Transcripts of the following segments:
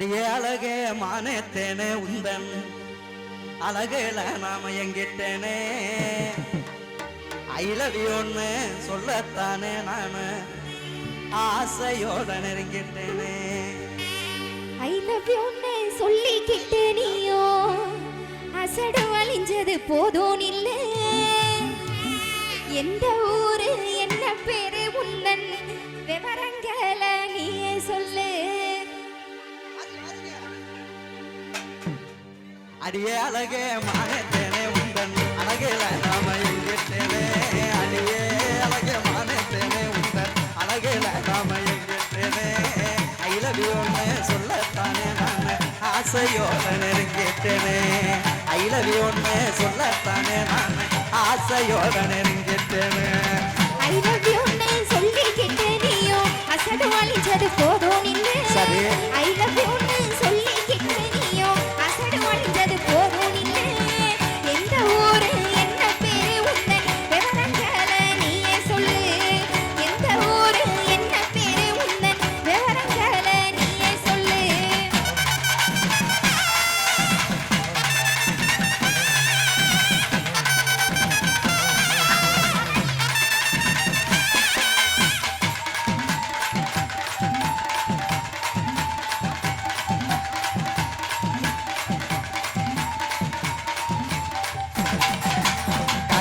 அடியே அழகே மானேத்தேனே உந்தன். அழகுல நாம எங்கிட்டேனே. ஐலவி ஒண்ணு சொல்லத்தானே நானு. ஆசையோட நெருங்கிட்டேனே. ஐ லவ் யூன்னு நீயோ. அசடு வலிஞ்சது போதும் இல்ல. எந்த ஊரு என்ன பேரு உந்தன். விவரங்கள நீயே சொல்லு. அடியே அழகே மானேத்தேனே உந்தன். அழகில நாம எங்கிட்டேனே அடியே அழகே மானேத்தேனே உந்தன். அழகில நாம எங்கிட்டேனே ஐலவியோன்னு சொல்லத்தானே நான். ஆசையோட நெருங்கிட்டேனே. ஐலவியோன்னு சொல்லத்தானே நான். ஆசையோட நெருங்கிட்டேனே.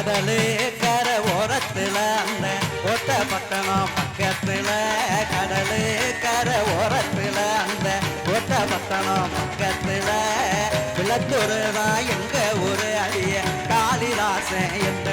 கடலே கர ஓரத்தில் அந்த ஒட்ட பட்டணம் பக்கத்துல. கடலு கரை ஓரத்துல அந்த ஒட்ட பட்டணம் பக்கத்துல. விளத்தூரு தான் எங்க ஊரு அடிய? காளிதாசன் எந்த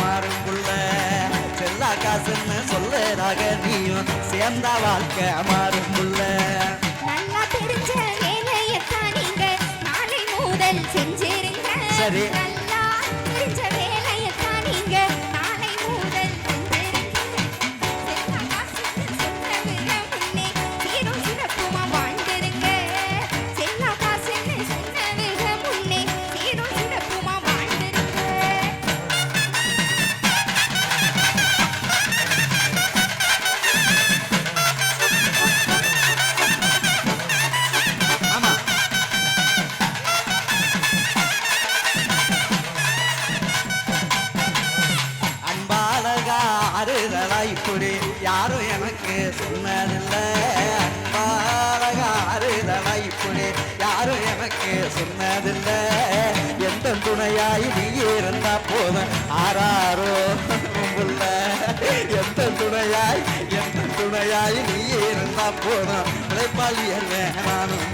மாறும் புள்ள செல்லா காசுன்னு சொல்லுறாக நீயும் சேர்ந்தா வாழ்க்கை மாறும் புள்ள நல்லா தெரிஞ்ச வேலையத்தான் நீங்க. நாளை முதல் செஞ்சிருங்க. சரி. அன்பாலகா இப்படி யாரும் எனக்கு சொன்னதில்லை அன்பாலகா ஆறுதலா இப்படி யாரும் எனக்கு சொன்னதில்லை எந்த துணையாய் நீ இருந்தா போதும் ஆறாரோ உள்ள எந்த துணையாய் எந்த துணையாய் நீ இருந்தா போதும் உழைப்பாளி என்ன நானும்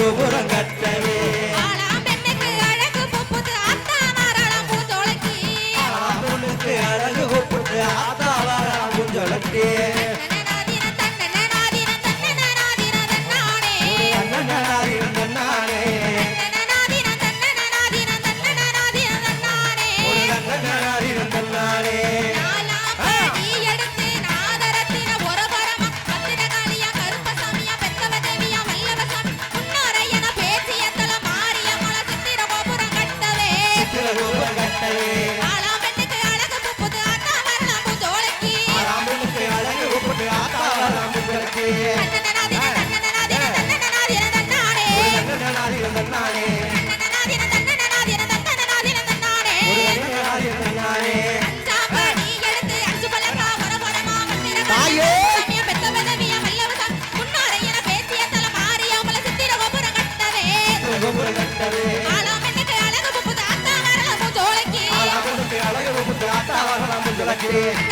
গোবর গাছ aire.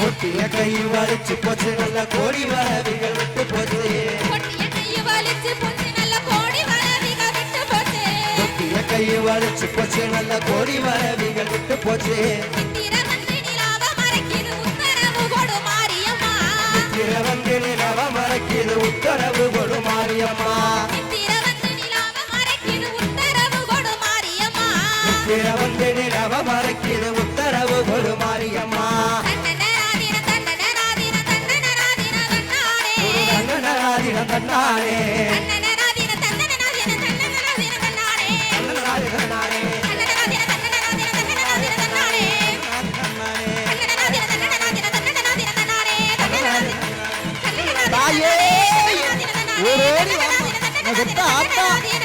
கொட்டிய கை வலிச்சு போச்சு நல்ல கோடி வரவிகள் விட்டு போச்சு. கொட்டிய கை வலிச்சு போச்சு நல்ல கோடி வரவிகள் விட்டு போச்சு. கொட்டிய கை வலிச்சு போச்சு நல்ல கோடி வரவிகள் விட்டு போச்சு. 到底是啥